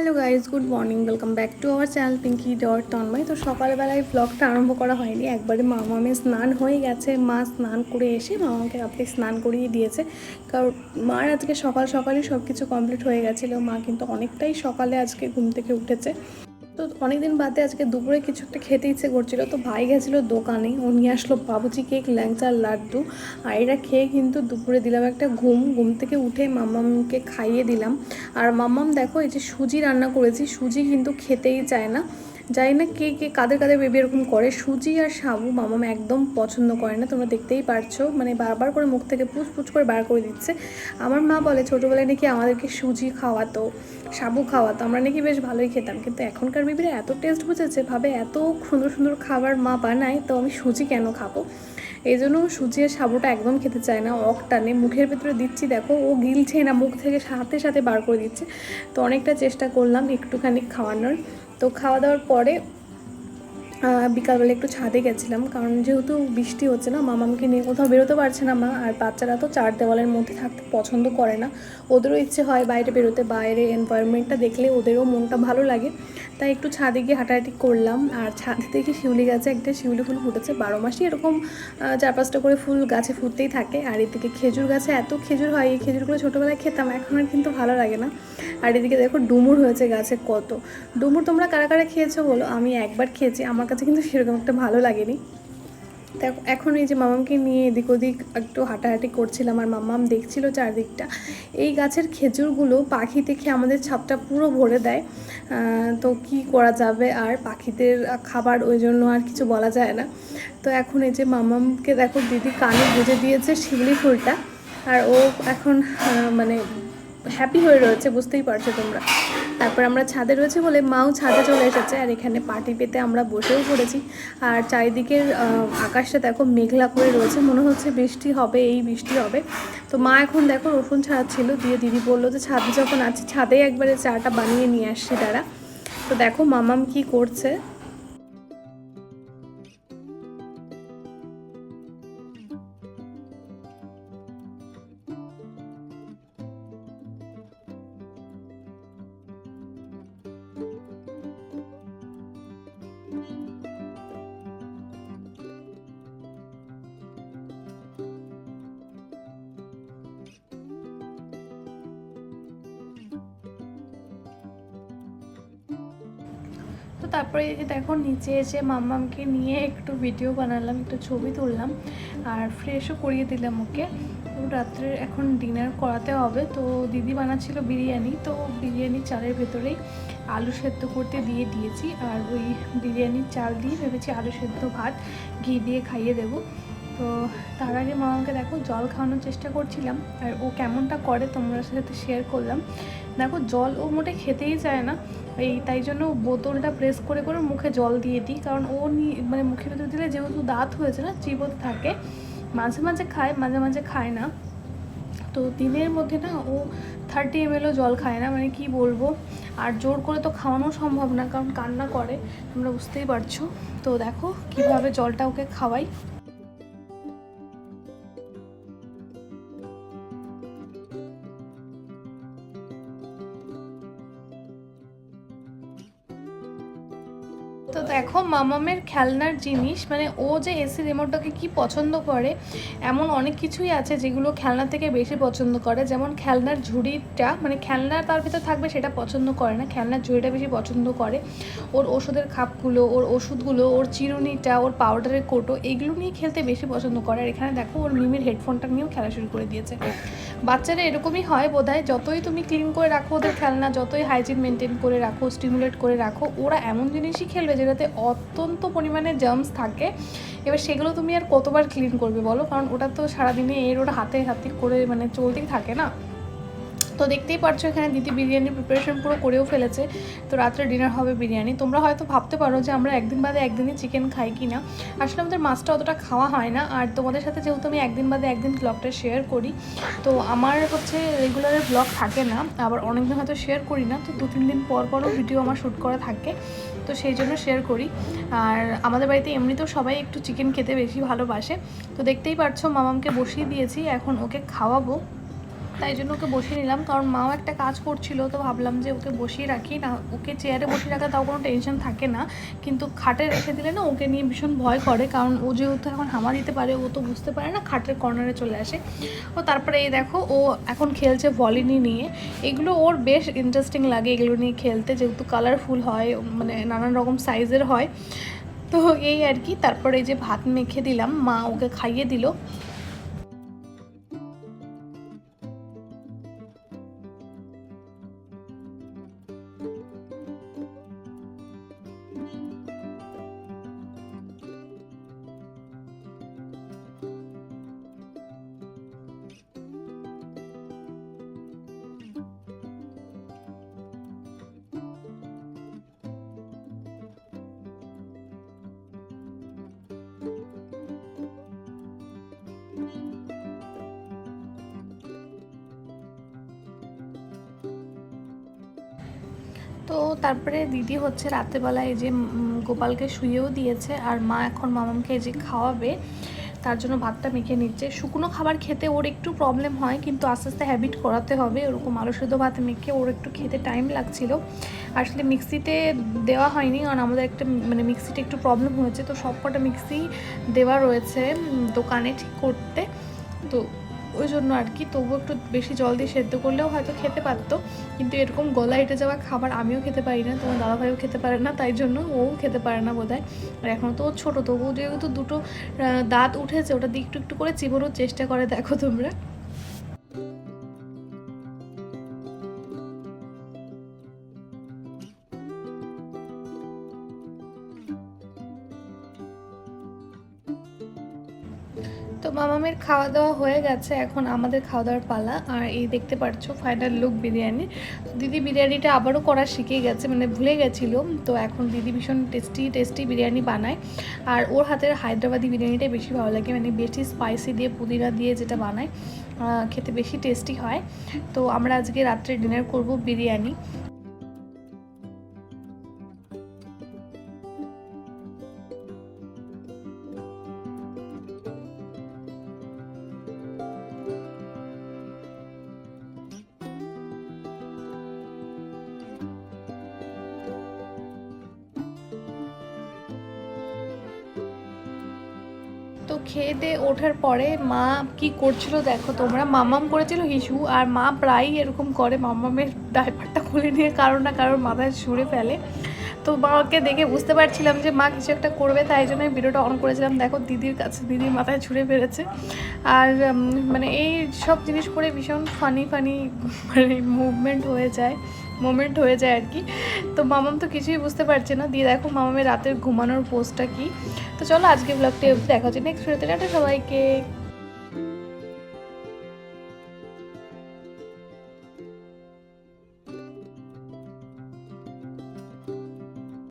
Hello guys good morning welcome back to our channel Pinky dot Tanmoy তো সকালবেলায় ব্লগটা আরম্ভ করা হয়নি। একবারে মামামে স্নান হয়ে গেছে। মা স্নান করে এসে মামাকে রাত্রে স্নান করিয়ে দিয়েছে। কারণ মার আজকে সকাল সকালই সব কিছু কমপ্লিট হয়ে গেছিল। মা কিন্তু অনেকটাই সকালে আজকে ঘুম থেকে উঠেছে। তো অনেকদিন বাদে আজকে দুপুরে কিছু একটা খেতে ইচ্ছে করছিল, তো ভাই গেছিল দোকানে, ও নিয়ে আসলো বাবুজি কেক ল্যাংচার লাড্ডু, আর এটা খেয়ে কিন্তু দুপুরে দিলাম একটা ঘুম ঘুম থেকে উঠে মাম্মামকে খাইয়ে দিলাম। আর মাম্মাম দেখো এই যে সুজি রান্না করেছি, সুজি কিন্তু খেতেই চায় না। জানি না কে কে কাদের কাদের বেবি এরকম করে। সুজি আর সাবু মামাম একদম পছন্দ করে না, তোমরা দেখতেই পারছ। মানে বারবার করে মুখ থেকে পুচ পুচ করে বার করে দিচ্ছে। আমার মা বলে, ছোটোবেলায় নাকি আমাদেরকে সুজি খাওয়াতো সাবু খাওয়াতো। আমরা নাকি বেশ ভালোই খেতাম। কিন্তু এখনকার বেবিরা এত টেস্ট বুঝেছে, ভাবে এত সুন্দর সুন্দর খাবার মা বানায়, তো আমি সুজি কেন খাব? এই জন্য সুজি আর সাবুটা একদম খেতে চায় না, অক টানে মুখের ভেতরে দিচ্ছি, দেখো, ও গিলছে না, মুখ থেকে সাথে সাথে বার করে দিচ্ছে। তো অনেকটা চেষ্টা করলাম একটুখানি খাওয়ানোর। তো খাওয়া দাওয়ার পরে বিকালবেলা একটু ছাদে গেছিলাম। কারণ যেহেতু বৃষ্টি হচ্ছে না, মামামকে নিয়ে কোথাও বেরোতে পারছে না মা। আর বাচ্চারা তো চার দেওয়ালের মধ্যে থাকতে পছন্দ করে না। ওদেরও ইচ্ছে হয় বাইরে বেরোতে। বাইরে এনভায়রনমেন্টটা দেখলে ওদেরও মনটা ভালো লাগে। তাই একটু ছাদে গিয়ে হাঁটাহাঁটি করলাম। আর ছাদ থেকে শিউলি গাছে একটা শিউলি ফুল ফুটেছে, বারো মাসই এরকম চার পাঁচটা করে ফুল গাছে ফুটতেই থাকে। আর এদিকে খেজুর গাছে এত খেজুর হয়, এই খেজুরগুলো ছোটোবেলায় খেতাম, এখন আর কিন্তু ভালো লাগে না। আর এদিকে দেখো ডুমুর হয়েছে গাছে কত। ডুমুর তোমরা কারা কারা খেয়েছো বলো? আমি একবার খেয়েছি, আমার কাছে কিন্তু সেরকম একটা ভালো লাগেনি। দেখো, এখন এই যে মামামকে নিয়ে এদিক ওদিক একটু হাঁটাহাঁটি করছিলাম আর মামাম দেখছিল চারদিকটা, এই গাছের খেজুরগুলো পাখি দেখে আমাদের ছাপটা পুরো ভরে দেয়। তো কি করা যাবে আর পাখিদের খাবার ওই জন্য আর কিছু বলা যায় না। তো এখন এই যে মামামকে দেখো দিদি কানে গুঁজে দিয়েছে শিউলি ফুলটা, আর ও এখন মানে হ্যাপি হয়ে রয়েছে, বুঝতেই পারছ তোমরা। তারপর আমরা ছাদে রয়েছে বলে মাও ছাদে চলে এসেছে আর এখানে পার্টি পেতে আমরা বসেও পড়েছি। আর চারিদিকের আকাশটা দেখো মেঘলা করে রয়েছে, মনে হচ্ছে বৃষ্টি হবে, এই বৃষ্টি হবে। তো মা এখন দেখো রসুন ছিল দিয়ে দিদি বলল যে ছাদে যখন আছে, ছাদেই একবারে চাটা বানিয়ে নিয়ে আসছি তারা। তো দেখো মামাম কি করছে। তারপরে দেখো নিচে এসে মাম্মামকে নিয়ে একটু ভিডিও বানালাম, একটু ছবি তুললাম, আর ফ্রেশও করিয়ে দিলাম ওকে। রাত্রে এখন ডিনার করাতে হবে, তো দিদি বানাচ্ছিল বিরিয়ানি, তো বিরিয়ানি চালের ভেতরেই আলু সেদ্ধ করতে দিয়ে দিয়েছি, আর ওই বিরিয়ানির চাল দিয়ে ভেবেছি আলু সেদ্ধ ভাত ঘি দিয়ে খাইয়ে দেবো। তো তার আগে মামাকে দেখো জল খাওয়ানোর চেষ্টা করছিলাম, আর ও কেমনটা করে তোমরা সাথে শেয়ার করলাম। দেখো জল ও মোটে খেতেই চায় না এই তাই জন্য বোতলটা প্রেস করে করে মুখে জল দিয়ে দিই। কারণ ও মানে মুখের ভেতর দিলে যেহেতু দাঁত হয়েছে না, চিবোতে থাকে। মাঝে মাঝে খায়, মাঝে মাঝে খায় না। তো দিনের মধ্যে না ও থার্টি এমএলও জল খায় না মানে কি বলব? আর জোর করে তো খাওয়ানো সম্ভব না, কারণ কান্না করে, তোমরা বুঝতেই পারছ। তো দেখো কীভাবে জলটা ওকে খাওয়াই। তো দেখো, মামামের খেলনার জিনিস মানে ও যে এসি রিমোটটাকে কি পছন্দ করে, এমন অনেক কিছুই আছে যেগুলো খেলনা থেকে বেশি পছন্দ করে। যেমন খেলনার ঝুড়িটা মানে খেলনা তার ভিতরে থাকবে সেটা পছন্দ করে না, খেলনার ঝুড়িটা বেশি পছন্দ করে। ওর ওষুধের খাপগুলো, ওর ওষুধগুলো, ওর চিরুনিটা, ওর পাউডারের কোটো, এগুলো নিয়ে খেলতে বেশি পছন্দ করে। আর এখানে দেখো, ওর মিমির হেডফোনটা নিয়েও খেলা শুরু করে দিয়েছে। বাচ্চারা এরকমই হয় বোধহয়, যতই তুমি ক্লিন করে রাখো ওদের খেলনা, যতই হাইজিন মেনটেন করে রাখো স্টিমুলেট করে রাখো, ওরা এমন জিনিসই খেলবে যেটাতে অত্যন্ত পরিমাণে জার্মস থাকে। এবার সেগুলো তুমি আর কতবার ক্লিন করবে বলো? কারণ ওটা তো সারাদিনে এর ওটা হাতে হাতে করে মানে চলতেই থাকে না? তো দেখতেই পারছ এখানে দিদি বিরিয়ানির প্রিপারেশন পুরো করেও ফেলেছে। তো রাত্রে ডিনার হবে বিরিয়ানি। তোমরা হয়তো ভাবতে পারো যে আমরা একদিন বাদে একদিনই চিকেন খাই কি না আসলে আমাদের মাছটা অতটা খাওয়া হয় না। আর তোমাদের সাথে যেহেতু আমি একদিন বাদে একদিন ব্লগটা শেয়ার করি, তো আমার হচ্ছে রেগুলারের ব্লগ থাকে না। আবার অনেকদিন হয়তো শেয়ার করি না। তো দু তিন দিন পর পরও ভিডিও আমার শ্যুট করা থাকে। তো সেই জন্য শেয়ার করি। আর আমাদের বাড়িতে এমনিতেও সবাই একটু চিকেন খেতে বেশি ভালোবাসে। তো দেখতেই পারছ, মামামকে বসিয়ে দিয়েছি। এখন ওকে খাওয়াবো। তাই জন্য ওকে বসিয়ে নিলাম। কারণ মাও একটা কাজ করছিল, তো ভাবলাম যে ওকে বসিয়ে রাখি না, ওকে চেয়ারে বসিয়ে রাখা তাও কোনো টেনশন থাকে না। কিন্তু খাটে রেখে দিলে না ওকে নিয়ে ভীষণ ভয় করে, কারণ ও যেহেতু এখন হামা দিতে পারে, ও তো বুঝতে পারে না খাটের কর্নারে চলে আসে। ও তারপরে এই দেখো, ও এখন খেলছে ভলিনি নিয়ে। এগুলো ওর বেশ ইন্টারেস্টিং লাগে এগুলো নিয়ে খেলতে, যেহেতু কালারফুল হয় মানে নানান রকম সাইজের হয়। তো এই আর কি, তারপরে এই যে ভাত মেখে দিলাম, মা ওকে খাইয়ে দিল। তো তারপরে দিদি হচ্ছে রাত্রেবেলায় যে গোপালকে শুয়েও দিয়েছে আর মা এখন মামামকে যে খাওয়াবে, তার জন্য ভাতটা মেখে নিচ্ছে। শুকনো খাবার খেতে ওর একটু প্রবলেম হয়, কিন্তু আস্তে আস্তে হ্যাবিট করাতে হবে। ওরকম আলু সেদ্ধ ভাত মেখে ওর একটু খেতে টাইম লাগছিল। আসলে মিক্সিতে দেওয়া হয়নি, কারণ আমাদের একটা মানে মিক্সিতে একটু প্রবলেম হয়েছে। তো সব কটা মিক্সি দেওয়া রয়েছে দোকানে ঠিক করতে। তো ওই জন্য আর কি, তবুও একটু বেশি জল দিয়ে সেদ্ধ করলেও হয়তো খেতে পারতো। কিন্তু এরকম গলা এটে যাওয়া খাবার আমিও খেতে পারি না, তোমার দাদাভাইও খেতে পারে না, তাই জন্য ও খেতে পারে না বোধ আর এখন তো ও ছোটো, তবুও যেহেতু দুটো দাঁত উঠেছে ওটা দিয়ে একটু একটু করে চিবোনোর চেষ্টা করে, দেখো তোমরা। তো মামামের খাওয়া দাওয়া হয়ে গেছে, এখন আমাদের খাওয়া দাওয়ার পালা। আর এই দেখতে পাচ্ছ ফাইনাল লুক বিরিয়ানি। দিদি বিরিয়ানিটা আবারও করা শিখে গেছে মানে ভুলে গেছিল। তো এখন দিদি ভীষণ টেস্টি টেস্টি বিরিয়ানি বানায়। আর ওর হাতের হায়দ্রাবাদি বিরিয়ানিটাই বেশি ভালো লাগে মানে বেশি স্পাইসি দিয়ে পুদিনা দিয়ে যেটা বানায় খেতে বেশি টেস্টি হয়। তো আমরা আজকে রাত্রে ডিনার করব বিরিয়ানি। খেয়ে দিয়ে ওঠার পরে মা কি করছিল দেখো তোমরা, মামাম করেছিল হিসু আর মা প্রায়ই এরকম করে, মামামের ডাইপারটা খুলে নিয়ে কারও না কারোর মাথায় ছুঁড়ে ফেলে। তো মাকে দেখে বুঝতে পারছিলাম যে মা কিছু একটা করবে, তাই জন্য আমি ভিডিওটা অন করেছিলাম। দেখো দিদির কাছে, দিদির মাথায় ছুঁড়ে ফেলেছে। আর মানে এই সব জিনিস করে ভীষণ ফানি ফানি মানে মুভমেন্ট হয়ে যায়। মোমেন্ট হয়ে যায় আর কি। তো মামাম তো কিছুই বুঝতে পারছে না। দিয়ে দেখো মামামের রাতের ঘুমানোর পোস্টটা কি। তো চলো আজকে ব্লগটা দেখা হচ্ছে। নেক্সট ভিডিওতে টাটা সবাইকে।